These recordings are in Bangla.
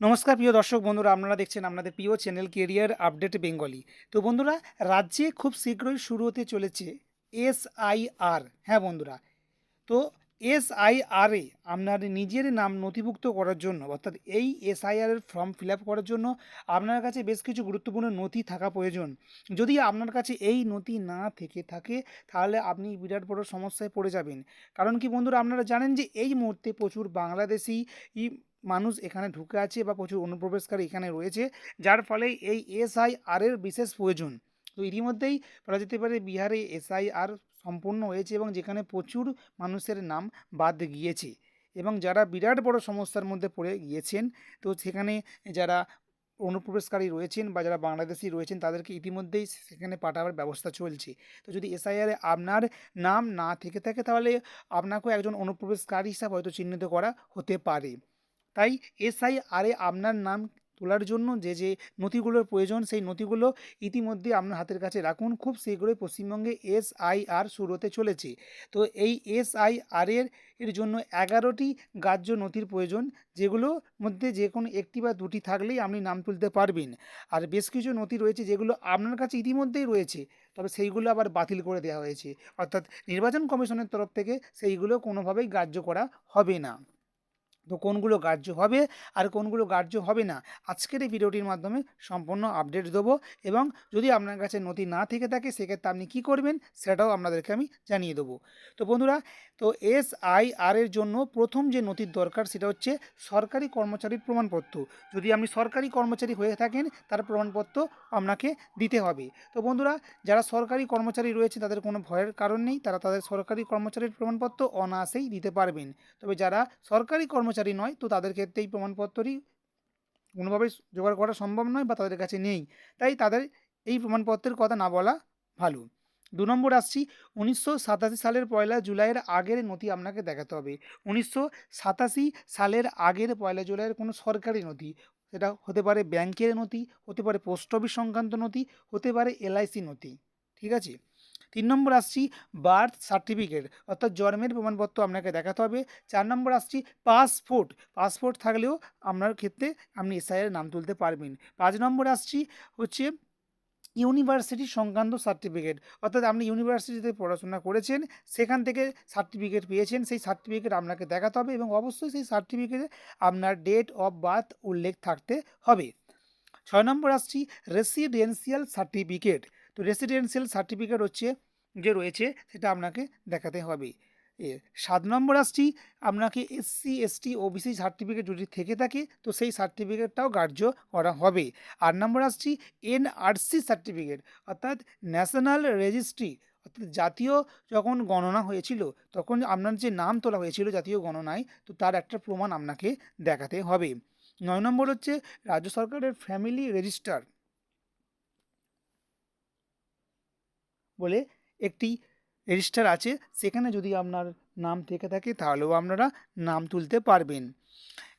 নমস্কার প্রিয় দর্শক বন্ধুরা, আপনারা দেখছেন আপনাদের প্রিয় চ্যানেল কেরিয়ার আপডেট বেঙ্গলি তো বন্ধুরা, রাজ্যে খুব শীঘ্রই শুরু হতে চলেছে এসআইআর হ্যাঁ বন্ধুরা, তো এসআইআরে আপনার নিজের নাম নথিভুক্ত করার জন্য, অর্থাৎ এই এসআইআর এর ফর্ম ফিল আপ করার জন্য আপনার কাছে বেশ কিছু গুরুত্বপূর্ণ নথি থাকা প্রয়োজন। যদি আপনার কাছে এই নথি না থেকে থাকে, তাহলে আপনি বিরাট বড় সমস্যায় পড়ে যাবেন। কারণ কি বন্ধুরা, আপনারা জানেন যে এই মুহূর্তে প্রচুর বাংলাদেশি মানুষ এখানে ঢুকে আছে বা প্রচুর অনুপ্রবেশকারী এখানে রয়েছে, যার ফলে এই এসআইআর এর বিশেষ প্রয়োজন। তো ইতিমধ্যেই বলা যেতে পারে বিহারে এসআইআর সম্পূর্ণ হয়েছে এবং যেখানে প্রচুর মানুষের নাম বাদ গিয়েছে এবং যারা বিরাট বড় সমস্যার মধ্যে পড়ে গিয়েছেন, তো সেখানে যারা অনুপ্রবেশকারী রয়েছেন বা যারা বাংলাদেশি রয়েছেন, তাদেরকে ইতিমধ্যেই সেখানে পাঠাবার ব্যবস্থা চলছে। তো যদি এসআইআরে আপনার নাম না থেকে থাকে, তাহলে আপনাকেও একজন অনুপ্রবেশকারী হিসাবে হয়তো চিহ্নিত করা হতে পারে। তাই এসআই এসআইআরে আপনার নাম তোলার জন্য যে যে নথিগুলোর প্রয়োজন, সেই নথিগুলো ইতিমধ্যে আপনার হাতের কাছে রাখুন। খুব শীঘ্রই পশ্চিমবঙ্গে এসআইআর শুরু হতে চলেছে। তো এই এসআইআর এর জন্য এগারোটি গ্রাহ্য নথির প্রয়োজন যেগুলোর মধ্যে যে কোনো একটি বা দুটি থাকলেই আপনি নাম তুলতে পারবেন। আর বেশ কিছু নথি রয়েছে যেগুলো আপনার কাছে ইতিমধ্যেই রয়েছে, তবে সেইগুলো আবার বাতিল করে দেওয়া হয়েছে। অর্থাৎ নির্বাচন কমিশনের তরফ থেকে সেইগুলো কোনোভাবেই গ্রাহ্য করা হবে না। তো কোনগুলো গ্রাহ্য হবে আর কোনগুলো গ্রাহ্য হবে না, আজকের এই ভিডিওটির মাধ্যমে সম্পূর্ণ আপডেট দেবো এবং যদি আপনার কাছে নথি না থেকে থাকে, সেক্ষেত্রে আপনি কী করবেন সেটাও আপনাদেরকে আমি জানিয়ে দেবো। তো বন্ধুরা, তো এস আই আর এর জন্য প্রথম যে নথির দরকার সেটা হচ্ছে সরকারি কর্মচারীর প্রমাণপত্র। যদি আপনি সরকারি কর্মচারী হয়ে থাকেন, তার প্রমাণপত্র আপনাকে দিতে হবে। তো বন্ধুরা, যারা সরকারি কর্মচারী রয়েছে, তাদের কোনো ভয়ের কারণ নেই, তারা তাদের সরকারি কর্মচারীর প্রমাণপত্র অনায়াসেই দিতে পারবেন। তবে যারা সরকারি কর্মচারী নয়, তো তাদের ক্ষেত্রে এই প্রমাণপত্রই কোনোভাবেই জোগাড় করা সম্ভব নয় বা তাদের কাছে নেই। তাই তাদের এই প্রমাণপত্রের কথা না বলা ভালো। দু নম্বর আসছি, উনিশশো সাতাশি সালের পয়লা জুলাইয়ের আগের নথি আপনাকে দেখাতে হবে। উনিশশো সাতাশি সালের আগের পয়লা জুলাইয়ের কোনো সরকারি নথি, সেটা হতে পারে ব্যাংকের নথি, হতে পারে পোস্ট অফিস সংক্রান্ত নথি, হতে পারে এলআইসি নথি, ঠিক আছে? তিন নম্বর আসছি বার্থ সার্টিফিকেট অর্থাৎ জন্মের প্রমাণপত্র আপনাকে দেখাতে হবে। চার নম্বর আসছি পাসপোর্ট পাসপোর্ট থাকলেও আপনার ক্ষেত্রে আপনি এসআইয়ের নাম তুলতে পারবেন। পাঁচ নম্বর আসছি হচ্ছে ইউনিভার্সিটি সংক্রান্ত সার্টিফিকেট অর্থাৎ আপনি ইউনিভার্সিটিতে পড়াশোনা করেছেন, সেখান থেকে সার্টিফিকেট পেয়েছেন, সেই সার্টিফিকেট আপনাকে দেখাতে হবে এবং অবশ্যই সেই সার্টিফিকেটে আপনার ডেট অফ বার্থ উল্লেখ থাকতে হবে। ছয় নম্বর আসছি রেসিডেন্সিয়াল সার্টিফিকেট তো রেসিডেন্সিয়াল সার্টিফিকেট হচ্ছে যে রয়েছে, সেটা আপনাকে দেখাতে হবে। সাত নম্বর আসছি, আপনাকে এসসি এসটি ওবিসি সার্টিফিকেট যদি থেকে থাকে, তো সেই সার্টিফিকেটটাও গ্রাহ্য করা হবে। আট নম্বর আসছি এনআরসি সার্টিফিকেট অর্থাৎ ন্যাশনাল রেজিস্ট্রি অর্থাৎ জাতীয় যখন গণনা হয়েছিল, তখন আপনার যে নাম তোলা হয়েছিল জাতীয় গণনায়, তো তার একটা প্রমাণ আপনাকে দেখাতে হবে। নয় নম্বর হচ্ছে, রাজ্য সরকারের ফ্যামিলি রেজিস্টার বলে একটি রেজিস্টার আছে। সেখানে যদি আপনার নাম থেকে থাকে, তাহলেও আপনারা নাম তুলতে পারবেন।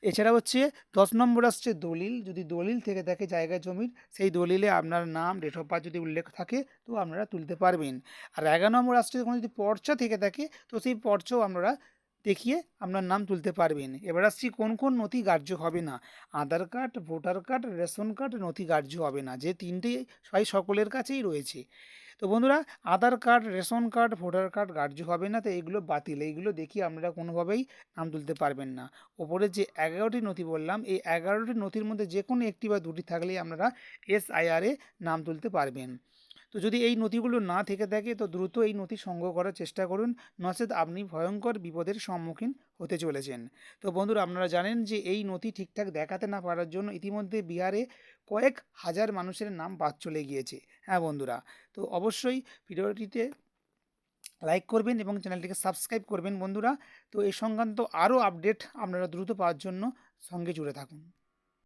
এছাড়া হচ্ছে দশ নম্বর আসছে দলিল। যদি দলিল থেকে থাকে জায়গা জমির, সেই দলিলে আপনার নাম ডেট অফ বার্থ যদি উল্লেখ থাকে, তো আপনারা তুলতে পারবেন। আর এগারো নম্বর আসছে কোনো যদি পর্চা থেকে থাকে, তো সেই পর্চাও আপনারা দেখিয়ে আপনার নাম তুলতে পারবেন। এবার আসছি কোন কোন নথি গ্রাহ্য হবে না। Aadhaar card, voter card, ration card নথি গ্রাহ্য হবে না। যে তিনটে সবাই সকলের কাছেই রয়েছে। তো বন্ধুরা, Aadhaar card, ration card, voter card গার্জ হবে না, তো এগুলো বাতিল। এইগুলো দেখি আপনারা কোনোভাবেই নাম তুলতে পারবেন না। ওপরে যে এগারোটি নথি বললাম, এই এগারোটি নথির মধ্যে যে কোনো একটি বা দুটি থাকলেই আপনারা এসআইআরে নাম তুলতে পারবেন। তো যদি এই নথিগুলো না থেকে থাকে, তো দ্রুত এই নথি সংগ্রহ করার চেষ্টা করুন। নচেত আপনি ভয়ঙ্কর বিপদের সম্মুখীন হতে চলেছেন। তো বন্ধুরা, আপনারা জানেন যে এই নথি ঠিকঠাক দেখাতে না পারার জন্য ইতিমধ্যে বিহারে কয়েক হাজার মানুষের নাম বাদ চলে গিয়েছে। হ্যাঁ বন্ধুরা, তো অবশ্যই ভিডিওটিতে লাইক করবেন এবং চ্যানেলটিকে সাবস্ক্রাইব করবেন বন্ধুরা। তো এই সংক্রান্ত আরও আপডেট আপনারা দ্রুত পাওয়ার জন্য সঙ্গে জুড়ে থাকুন।